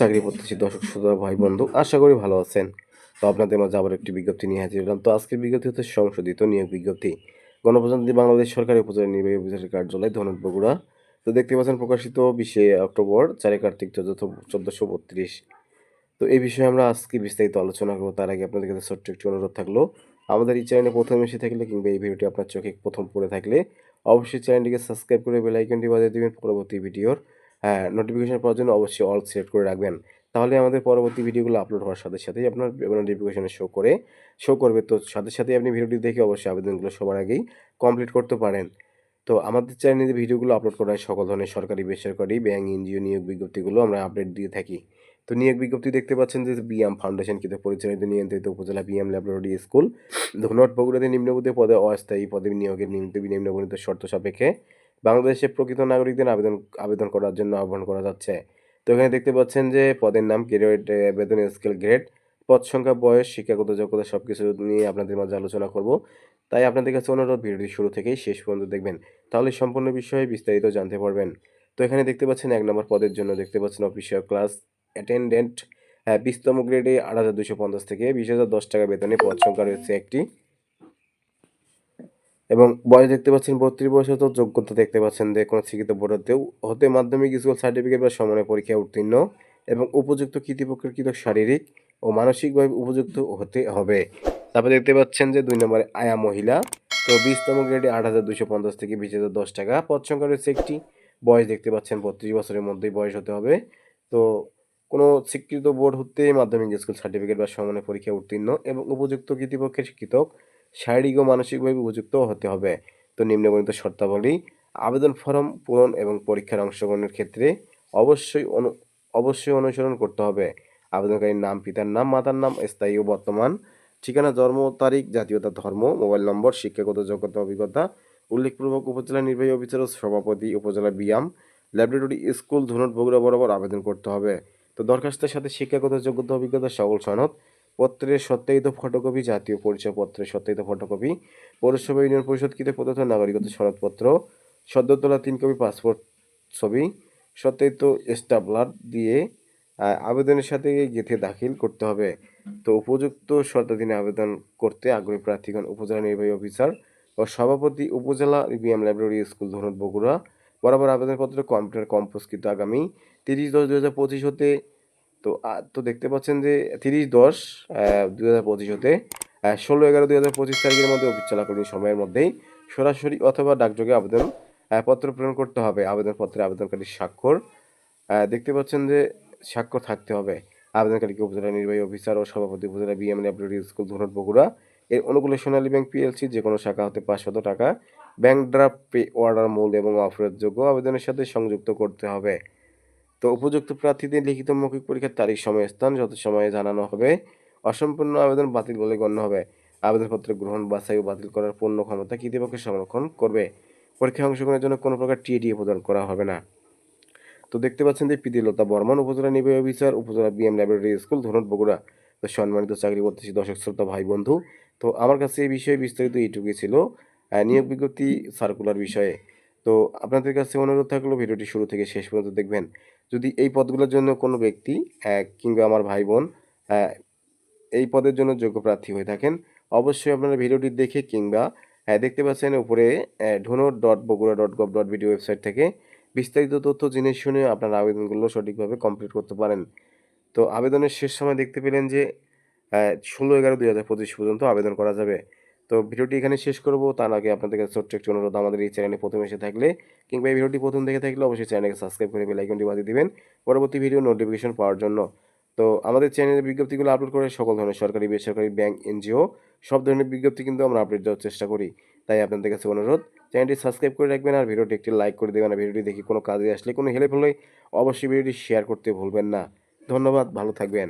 চাকরি করতেছি, দর্শক শ্রোতা, ভাই বন্ধু, আশা করি ভালো আছেন। তো আপনাদের মাঝে আবার একটি বিজ্ঞপ্তি নিয়ে হাজির হলাম। তো আজকের বিজ্ঞপ্তি হচ্ছে সংশোধিত নিয়োগ বিজ্ঞপ্তি। গণপ্রজাতন্ত্রী বাংলাদেশ সরকারি উপজেলা নির্বাহী অফিসারের কার্যালয় ধনুট বগুড়া তো দেখতে পাচ্ছেন প্রকাশিত বিশে অক্টোবর চারে কার্তিক চোদ্দ চোদ্দোশো বত্রিশ। তো এই বিষয়ে আমরা আজকে বিস্তারিত আলোচনা করব। তার আগে আপনাদের কাছে ছোট্ট একটি অনুরোধ থাকল, আমাদের এই চ্যানেলে প্রথম এসে থাকলে কিংবা এই ভিডিওটি আপনার চোখে প্রথম পড়ে থাকলে, অবশ্যই চ্যানেলটিকে সাবস্ক্রাইব করে বেল আইকনটি বাজিয়ে দেবেন পরবর্তী ভিডিওর নোটিফিকেশন পাওয়ার জন্য অবশ্যই অল সিলেক্ট করে রাখবেন। তাহলে আমাদের পরবর্তী ভিডিওগুলো আপলোড হওয়ার সাথে সাথেই আপনার নোটিফিকেশনে শো করে শো করবে। তো সাথে সাথে আপনি ভিডিওটি দেখে অবশ্যই আবেদনগুলো সবার আগেই কমপ্লিট করতে পারেন। তো আমাদের চ্যানেলে ভিডিওগুলো আপলোড করা হয়, সকল ধরনের সরকারি, বেসরকারি ব্যাংক এনজিও নিয়োগ বিজ্ঞপ্তিগুলো আমরা আপডেট দিয়ে থাকি। তো নিয়োগ বিজ্ঞপ্তি দেখতে পাচ্ছেন যে বিএম ফাউন্ডেশন কিন্তু পরিচালিত, নিয়ন্ত্রিত উপজেলা বিএম ল্যাবরেটরি স্কুল ধনট বগুড়াতে নিম্নবুদ্ধি পদে অস্থায়ী পদে নিয়োগের নিমিত্ত নিম্নবর্ণিত শর্ত সাপেক্ষে। বাংলাদেশের প্রকৃত নাগরিকদের আবেদন আবেদন করার জন্য আহ্বান করা যাচ্ছে। তো এখানে দেখতে পাচ্ছেন যে পদের নাম গ্রেড বেতন স্কেল গ্রেড, পদ সংখ্যা, বয়স, শিক্ষাগত যোগ্যতা সব কিছু নিয়ে আপনাদের মাঝে আলোচনা করব। তাই আপনাদের কাছে অনুরোধ, ভিডিওটি শুরু থেকেই শেষ পর্যন্ত দেখবেন, তাহলে সম্পূর্ণ বিষয়ে বিস্তারিত জানতে পারবেন। তো এখানে দেখতে পাচ্ছেন এক নম্বর পদের জন্য দেখতে পাচ্ছেন অফিসিয়াল ক্লাস অ্যাটেন্ডেন্ট হ্যাঁ বিশতম গ্রেডে আট হাজার দুশো পঞ্চাশ থেকে বিশ হাজার দশ টাকা বেতনে পদ সংখ্যা রয়েছে একটি। এবং বয়স দেখতে পাচ্ছেন বত্রিশ বয়স হতো যোগ্যতা দেখতে পাচ্ছেন যে কোনো শিক্ষিত বোর্ড হতেও হতে মাধ্যমিক স্কুল সার্টিফিকেট বা সমানের পরীক্ষায় উত্তীর্ণ এবং উপযুক্ত কৃতিপক্ষের কৃত শারীরিক ও মানসিকভাবে উপযুক্ত হতে হবে। তারপরে দেখতে পাচ্ছেন যে দুই নম্বরে আয়া মহিলা, তো বিশতম গ্রেডে আট হাজার দুশো পঞ্চাশ থেকে বিশ হাজার দশ টাকা। পদ সংখ্যা রয়েছে একটি, বয়স দেখতে পাচ্ছেন বত্রিশ বছরের মধ্যেই বয়স হতে হবে। তো কোনো স্বীকৃত বোর্ড হতে মাধ্যমিক স্কুল সার্টিফিকেট বা সমানের পরীক্ষায় উত্তীর্ণ এবং উপযুক্ত কৃতিপক্ষের শিক্ষিতক শারীরিক ও মানসিকভাবে উপযুক্ত হতে হবে। তো নিম্নবর্ণিত শর্তাবলী, আবেদন ফর্ম পূরণ এবং পরীক্ষার অংশগ্রহণের ক্ষেত্রে অবশ্যই অনু, অবশ্যই অনুসরণ করতে হবে। আবেদনকারীর নাম, পিতার নাম, মাতার নাম, স্থায়ী ও বর্তমান ঠিকানা, জন্ম তারিখ, জাতীয়তা ধর্ম, মোবাইল নম্বর, শিক্ষাগত যোগ্যতা, অভিজ্ঞতা, উল্লেখপূর্বক উপজেলা নির্বাহী অফিসার ও সভাপতি, উপজেলা BIAM laboratory school, Dhunat, Bogura বরাবর আবেদন করতে হবে। তো দরখাস্তের সাথে শিক্ষাগত যোগ্যতা, অভিজ্ঞতা, সকল সনদ পত্রের সত্যায়িত ফটোকপি, জাতীয় পরিচয় পত্রের সত্যায়িত ফটোকপি, পৌরসভা ইউনিয়ন পরিষদকৃত প্রদত্ত নাগরিকত্ব সনদপত্র, সদ্যতলা তিন কপি, পাসপোর্ট ছবি, সত্যায়িত স্টাবলার দিয়ে আবেদনের সাথে গেথে দাখিল করতে হবে। তো উপযুক্ত শর্তাধীনে আবেদন করতে আগ্রহী প্রার্থীগণ, উপজেলা নির্বাহী অফিসার ও সভাপতি, উপজেলা বিএম লাইব্রেরি স্কুল ধরুন বগুড়া বরাবর আবেদনপত্র, কম্পিউটার কম্পোজকৃত আগামী তিরিশ দশ দু হাজার হতে তো তো দেখতে পাচ্ছেন যে তিরিশ দশ দু হাজার পঁচিশ হতে ষোলো এগারো দুই হাজার পঁচিশ তারিখের মধ্যে অফিস চলাকালীন সময়ের মধ্যেই সরাসরি অথবা ডাকযোগে আবেদন পত্র প্রেরণ করতে হবে। আবেদনপত্রে আবেদনকারীর স্বাক্ষর দেখতে পাচ্ছেন যে স্বাক্ষর থাকতে হবে। আবেদনকারীকে উপজেলা নির্বাহী অফিসার ও সভাপতি, উপজেলা বিএম লাইব্রেরি স্কুল ধরুন বগুড়া। এর অনুকূলে সোনালী ব্যাংক পিএলসি যে কোনো শাখা হতে পাঁচশত টাকা। ব্যাংক ড্রাফট পে, অর্ডার মূল এবং অফেরতযোগ্য আবেদনের সাথে সংযুক্ত করতে হবে। তো উপযুক্ত প্রার্থীদের লিখিত মৌখিক পরীক্ষার তারিখ সময় স্থান যত সময়ে জানানো হবে, অসম্পূর্ণ আবেদন বাতিল বলে গণ্য হবে। আবেদনপত্র গ্রহণ, বাছাই ও বাতিল করার পূর্ণ ক্ষমতা কৃতিপক্ষ সংরক্ষণ করবে। পরীক্ষায় অংশগ্রহণের জন্য কোনো প্রকার টিএডিএ প্রদান করা হবে না। তো দেখতে পাচ্ছেন যে প্রীতিলতা বর্মন, উপজেলা নির্বাহী অফিসার, উপজেলা বিএম লাইব্রেরি স্কুল ধরুন বগুড়া। তো সম্মানিত চাকরি করতেছি দর্শক, শ্রোতা, ভাই, বন্ধু, তো আমার কাছে এই বিষয়ে বিস্তারিত এইটুকুই ছিল নিয়োগ বিজ্ঞপ্তি সার্কুলার বিষয়ে। তো আপনাদের কাছে অনুরোধ থাকল ভিডিওটি শুরু থেকে শেষ পর্যন্ত দেখবেন। যদি এই পদগুলোর জন্য কোনো ব্যক্তি কিংবা আমার ভাই বোন এই পদের জন্য যোগ্য প্রার্থী হয়ে থাকেন, অবশ্যই আপনারা ভিডিওটি দেখে কিংবা দেখতে পাচ্ছেন উপরে Dhunat dot Bogura dot gov dot video website থেকে বিস্তারিত তথ্য, জেনে শুনে আপনারা আবেদনগুলো সঠিকভাবে কমপ্লিট করতে পারেন। তো আবেদনের শেষ সময় দেখতে পেলেন যে ষোলো এগারো দুই হাজার পর্যন্ত আবেদন করা যাবে। তো ভিডিওটি এখানে শেষ করব। তার আগে আপনাদের কাছে ছোট্ট একটি অনুরোধ, আমাদের এই চ্যানেলে প্রথম এসে থাকলে কিংবা এই ভিডিওটি প্রথম দেখে থাকলে অবশ্যই চ্যানেলকে সাবস্ক্রাইব করে বেল আইকনটি বাজিয়ে দিবেন পরবর্তী ভিডিও নোটিফিকেশন পাওয়ার জন্য। তো আমাদের চ্যানেলের বিজ্ঞপ্তিগুলো আপলোড করে সকল ধরনের সরকারি, বেসরকারি ব্যাংক এনজিও সব ধরনের বিজ্ঞপ্তি কিন্তু আমরা আপডেট দেওয়ার চেষ্টা করি। তাই আপনাদের কাছে অনুরোধ, চ্যানেলটি সাবস্ক্রাইব করে রাখবেন আর ভিডিওটি একটি লাইক করে দেবেন। আর ভিডিওটি দেখি কোনো কাজে আসলে কোনো হেল্প হলে অবশ্যই ভিডিওটি শেয়ার করতে ভুলবেন না। ধন্যবাদ, ভালো থাকবেন।